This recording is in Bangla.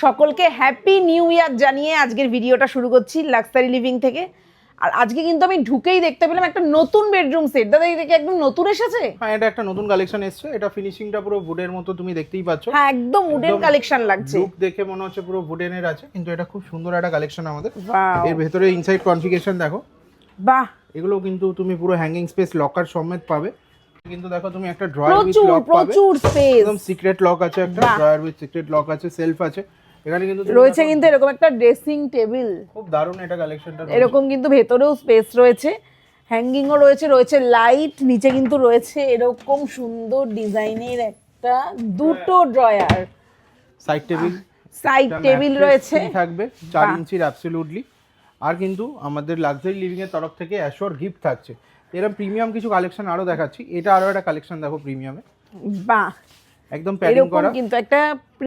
সকলকে হ্যাপি নিউ ইয়ার জানিয়ে আজকের ভিডিওটা শুরু করছি লাক্সারি লিভিং থেকে। আর আজকে কিন্তু আমি ঢুকেই দেখতে পেলাম একটা নতুন বেডরুম সেট দাদা এটা কি একদম নতুন এসেছে? হ্যাঁ এটা একটা নতুন কালেকশন এসেছে। এটা ফিনিশিংটা পুরো উডের মতো তুমি দেখতেই পাচ্ছ। হ্যাঁ একদম একদম কালেকশন লাগছে। লুক দেখে মনে হচ্ছে পুরো উডেনের আছে কিন্তু এটা খুব সুন্দর একটা কালেকশন আমাদের. এর ভেতরে ইনসাইড কনফিগারেশন দেখো। বাহ! এগুলো কিন্তু তুমি পুরো হ্যাঙ্গিং স্পেস লকার সমেত পাবে। কিন্তু দেখো তুমি একটা ড্রয়ার উইথ প্রচুর লক পাবে। প্রচুর স্পেস একদম সিক্রেট লক আছে একটা ড্রয়ার উইথ সিক্রেট লক আছে সেলফ আছে। এখানে কিন্তু রয়েছে কিন্তু এরকম একটা ড্রেসিং টেবিল খুব দারুণ এটা কালেকশনটা এরকম কিন্তু ভেতরেও স্পেস রয়েছে। হ্যাঙ্গিংও রয়েছে রয়েছে লাইট নিচে কিন্তু রয়েছে এরকম সুন্দর ডিজাইনের একটা দুটো drawer side table side table রয়েছে। থাকবে চার ইঞ্চির অ্যাবসলিউটলি আর কিন্তু আমাদের লাক্সারি লিভিং এর তরফ থেকে অ্যাশোর গিফট থাকছে। এরকম প্রিমিয়াম কিছু কালেকশন আরও দেখাচ্ছি। এটা আরও একটা কালেকশন দেখো প্রিমিয়ামে বাহ। একদম প্যাডিং করা। কিন্তু একটা